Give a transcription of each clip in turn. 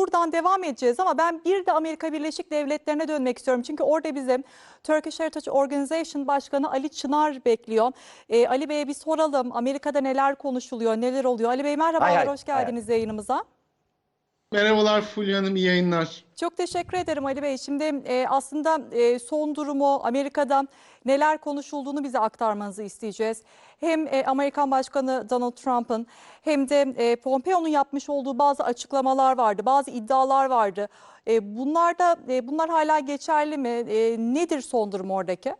buradan devam edeceğiz ama ben bir de Amerika Birleşik Devletleri'ne dönmek istiyorum. Çünkü orada bizim Turkish Heritage Organization Başkanı Ali Çınar bekliyor. E, Ali Bey'e bir soralım. Amerika'da neler konuşuluyor, neler oluyor? Ali Bey merhabalar, Hay hay, hoş geldiniz yayınımıza. Merhabalar Fulya Hanım, iyi yayınlar. Çok teşekkür ederim Ali Bey. Şimdi e, aslında e, son durumu Amerika'da neler konuşulduğunu bize aktarmanızı isteyeceğiz. Hem e, Amerikan Başkanı Donald Trump'ın hem de e, Pompeo'nun yapmış olduğu bazı açıklamalar vardı, bazı iddialar vardı. E, bunlar da e, bunlar hala geçerli mi? E, nedir son durum oradaki?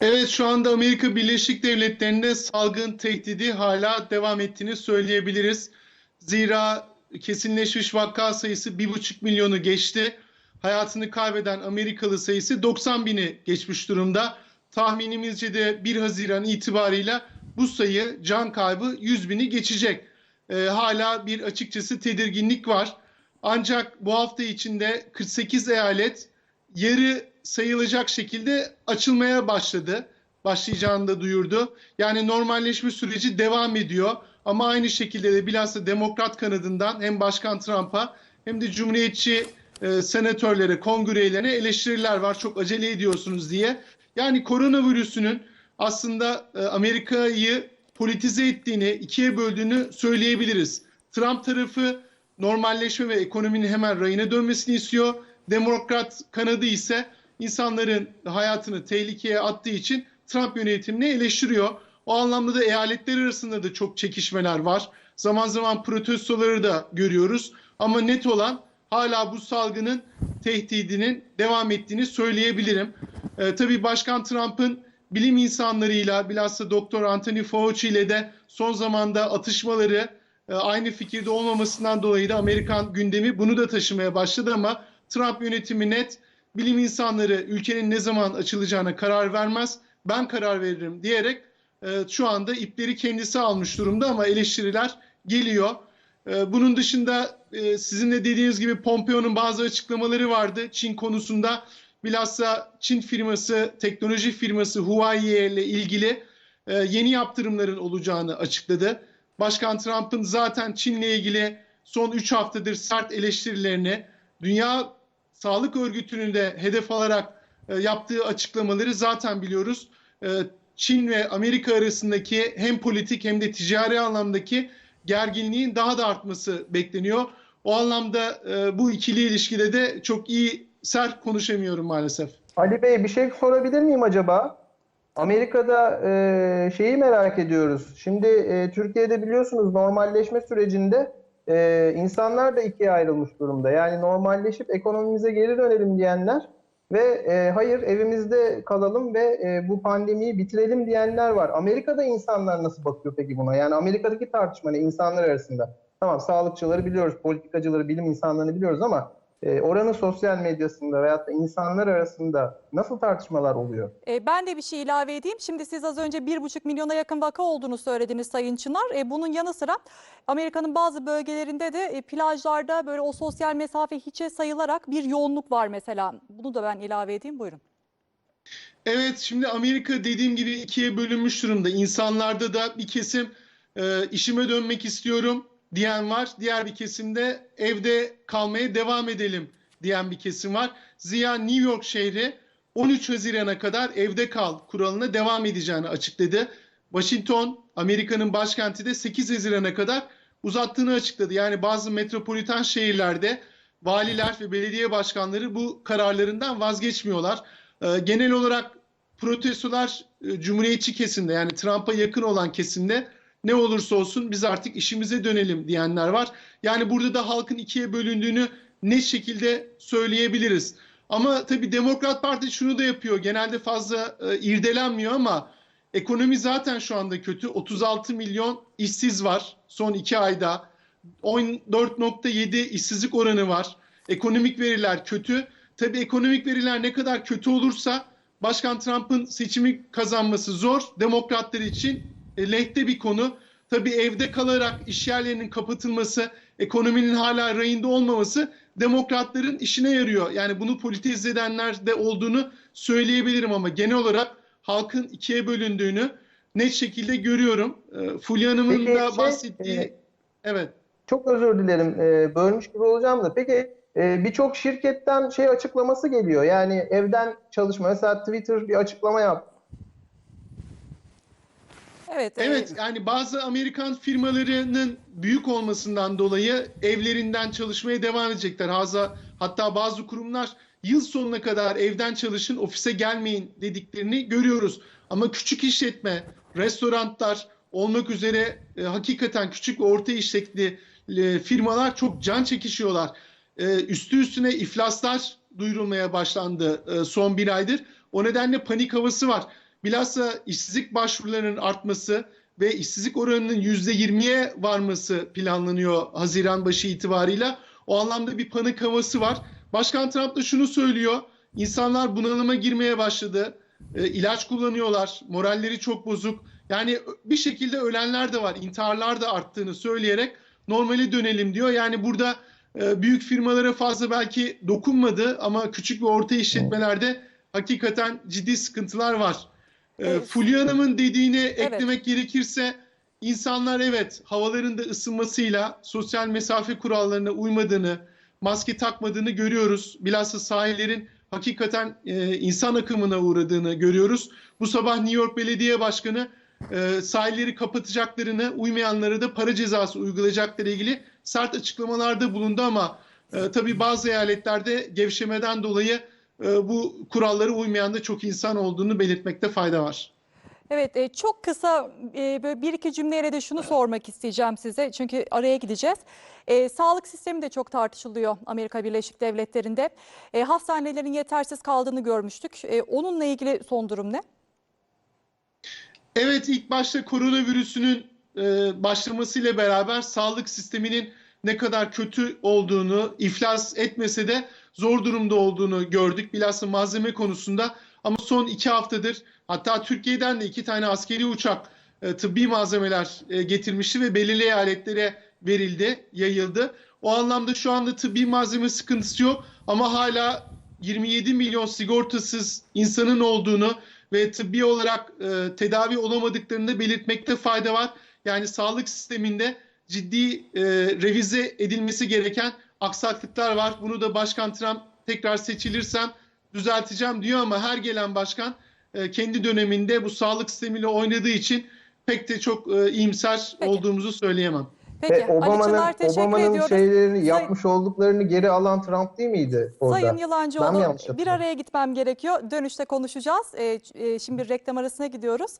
Evet şu anda Amerika Birleşik Devletleri'nde salgın tehdidi hala devam ettiğini söyleyebiliriz. Zira kesinleşmiş vaka sayısı 1,5 milyonu geçti. Hayatını kaybeden Amerikalı sayısı 90 bini geçmiş durumda. Tahminimizce de 1 Haziran itibarıyla bu sayı can kaybı 100 bini geçecek. Ee, hala bir açıkçası tedirginlik var. Ancak bu hafta içinde 48 eyalet yarı sayılacak şekilde açılmaya başladı. Başlayacağını da duyurdu. Yani normalleşme süreci devam ediyor. Ama aynı şekilde de bilhassa demokrat kanadından hem Başkan Trump'a hem de Cumhuriyetçi e, senatörlere, kongre üyelerine eleştiriler var. Çok acele ediyorsunuz diye. Yani koronavirüsünün aslında e, Amerika'yı politize ettiğini, ikiye böldüğünü söyleyebiliriz. Trump tarafı normalleşme ve ekonominin hemen rayına dönmesini istiyor. Demokrat kanadı ise insanların hayatını tehlikeye attığı için Trump yönetimini eleştiriyor. O anlamda da eyaletler arasında da çok çekişmeler var. Zaman zaman protestoları da görüyoruz. Ama net olan hala bu salgının tehdidinin devam ettiğini söyleyebilirim. Ee, tabii Başkan Trump'ın bilim insanlarıyla bilhassa Doktor Anthony Fauci ile de son zamanda atışmaları e, aynı fikirde olmamasından dolayı da Amerikan gündemi bunu da taşımaya başladı ama Trump yönetimi net bilim insanları ülkenin ne zaman açılacağına karar vermez ben karar veririm diyerek e, şu anda ipleri kendisi almış durumda ama eleştiriler geliyor. E, bunun dışında e, sizin de dediğiniz gibi Pompeo'nun bazı açıklamaları vardı Çin konusunda. Bilhassa Çin firması, teknoloji firması Huawei ile ilgili e, yeni yaptırımların olacağını açıkladı. Başkan Trump'ın zaten Çin'le ilgili son 3 haftadır sert eleştirilerini Dünya Sağlık Örgütü'nün de hedef alarak e, yaptığı açıklamaları zaten biliyoruz. E, Çin ve Amerika arasındaki hem politik hem de ticari anlamdaki gerginliğin daha da artması bekleniyor. O anlamda e, bu ikili ilişkide de çok iyi sert konuşamıyorum maalesef. Ali Bey bir şey sorabilir miyim acaba? Amerika'da e, şeyi merak ediyoruz. Şimdi e, Türkiye'de biliyorsunuz normalleşme sürecinde e, insanlar da ikiye ayrılmış durumda. Yani normalleşip ekonomimize geri dönelim diyenler ve e, hayır evimizde kalalım ve e, bu pandemiyi bitirelim diyenler var. Amerika'da insanlar nasıl bakıyor peki buna? Yani Amerika'daki tartışma ne insanlar arasında? Tamam sağlıkçıları biliyoruz, politikacıları, bilim insanlarını biliyoruz ama e, oranın sosyal medyasında veyahut da insanlar arasında nasıl tartışmalar oluyor? E, ben de bir şey ilave edeyim. Şimdi siz az önce 1,5 milyona yakın vaka olduğunu söylediniz Sayın Çınar. E, bunun yanı sıra Amerika'nın bazı bölgelerinde de e, plajlarda böyle o sosyal mesafe hiçe sayılarak bir yoğunluk var mesela. Bunu da ben ilave edeyim. Buyurun. Evet şimdi Amerika dediğim gibi ikiye bölünmüş durumda. İnsanlarda da bir kesim e, işime dönmek istiyorum diyen var. Diğer bir kesimde evde kalmaya devam edelim diyen bir kesim var. Ziya New York şehri 13 Haziran'a kadar evde kal kuralına devam edeceğini açıkladı. Washington Amerika'nın başkenti de 8 Haziran'a kadar uzattığını açıkladı. Yani bazı metropolitan şehirlerde valiler ve belediye başkanları bu kararlarından vazgeçmiyorlar. Ee, genel olarak protestolar e, cumhuriyetçi kesimde yani Trump'a yakın olan kesimde ne olursa olsun biz artık işimize dönelim diyenler var. Yani burada da halkın ikiye bölündüğünü ne şekilde söyleyebiliriz. Ama tabii Demokrat Parti şunu da yapıyor. Genelde fazla e, irdelenmiyor ama ekonomi zaten şu anda kötü. 36 milyon işsiz var son iki ayda. 14.7 işsizlik oranı var. Ekonomik veriler kötü. Tabii ekonomik veriler ne kadar kötü olursa Başkan Trump'ın seçimi kazanması zor. Demokratlar için lehte bir konu. Tabii evde kalarak iş yerlerinin kapatılması, ekonominin hala rayında olmaması demokratların işine yarıyor. Yani bunu politize edenler de olduğunu söyleyebilirim ama genel olarak halkın ikiye bölündüğünü net şekilde görüyorum. E, Fulya Hanım'ın Peki, da şey, bahsettiği... e, Evet. çok özür dilerim e, bölmüş gibi olacağım da peki e, birçok şirketten şey açıklaması geliyor. Yani evden çalışma. Mesela Twitter bir açıklama yaptı. Evet. e, Evet yani bazı Amerikan firmalarının büyük olmasından dolayı evlerinden çalışmaya devam edecekler. Haza, hatta bazı kurumlar yıl sonuna kadar evden çalışın, ofise gelmeyin dediklerini görüyoruz. Ama küçük işletme, restoranlar olmak üzere e, hakikaten küçük ve orta işletmeli e, firmalar çok can çekişiyorlar. E, üstü üstüne iflaslar duyurulmaya başlandı e, son bir aydır. O nedenle panik havası var. Bilhassa işsizlik başvurularının artması ve işsizlik oranının %20'ye varması planlanıyor Haziran başı itibarıyla. O anlamda bir panik havası var. Başkan Trump da şunu söylüyor. İnsanlar bunalıma girmeye başladı. E, ilaç kullanıyorlar. Moralleri çok bozuk. Yani bir şekilde ölenler de var. intiharlar da arttığını söyleyerek normale dönelim diyor. Yani burada e, büyük firmalara fazla belki dokunmadı ama küçük ve orta işletmelerde hakikaten ciddi sıkıntılar var. E, Evet. Fulya Hanım'ın dediğini eklemek gerekirse insanlar evet havaların da ısınmasıyla sosyal mesafe kurallarına uymadığını, maske takmadığını görüyoruz. Bilhassa sahillerin hakikaten e, insan akımına uğradığını görüyoruz. Bu sabah New York Belediye Başkanı e, sahilleri kapatacaklarını, uymayanlara da para cezası uygulayacakları ilgili sert açıklamalarda bulundu ama e, tabii bazı eyaletlerde gevşemeden dolayı bu kurallara uymayan da çok insan olduğunu belirtmekte fayda var. Evet, e, çok kısa e, böyle bir iki cümleyle de şunu sormak isteyeceğim size. Çünkü araya gideceğiz. E, sağlık sistemi de çok tartışılıyor Amerika Birleşik Devletleri'nde. E, hastanelerin yetersiz kaldığını görmüştük. E, onunla ilgili son durum ne? Evet ilk başta koronavirüsünün e, başlamasıyla beraber sağlık sisteminin ne kadar kötü olduğunu, iflas etmese de zor durumda olduğunu gördük. Bilhassa malzeme konusunda ama son iki haftadır hatta Türkiye'den de iki tane askeri uçak e, tıbbi malzemeler e, getirmişti ve belirli eyaletlere verildi, yayıldı. O anlamda şu anda tıbbi malzeme sıkıntısı yok ama hala 27 milyon sigortasız insanın olduğunu ve tıbbi olarak e, tedavi olamadıklarını da belirtmekte fayda var. Yani sağlık sisteminde ciddi e, revize edilmesi gereken aksaklıklar var. Bunu da Başkan Trump tekrar seçilirsem düzelteceğim diyor ama her gelen başkan e, kendi döneminde bu sağlık sistemiyle oynadığı için pek de çok e, iyimser Peki. olduğumuzu söyleyemem. Peki, Obama'nın Obama'nın şeylerini Say- yapmış olduklarını geri alan Trump değil miydi orada? Sayın Yılancıoğlu bir araya gitmem gerekiyor. Dönüşte konuşacağız. E, e, şimdi bir reklam arasına gidiyoruz.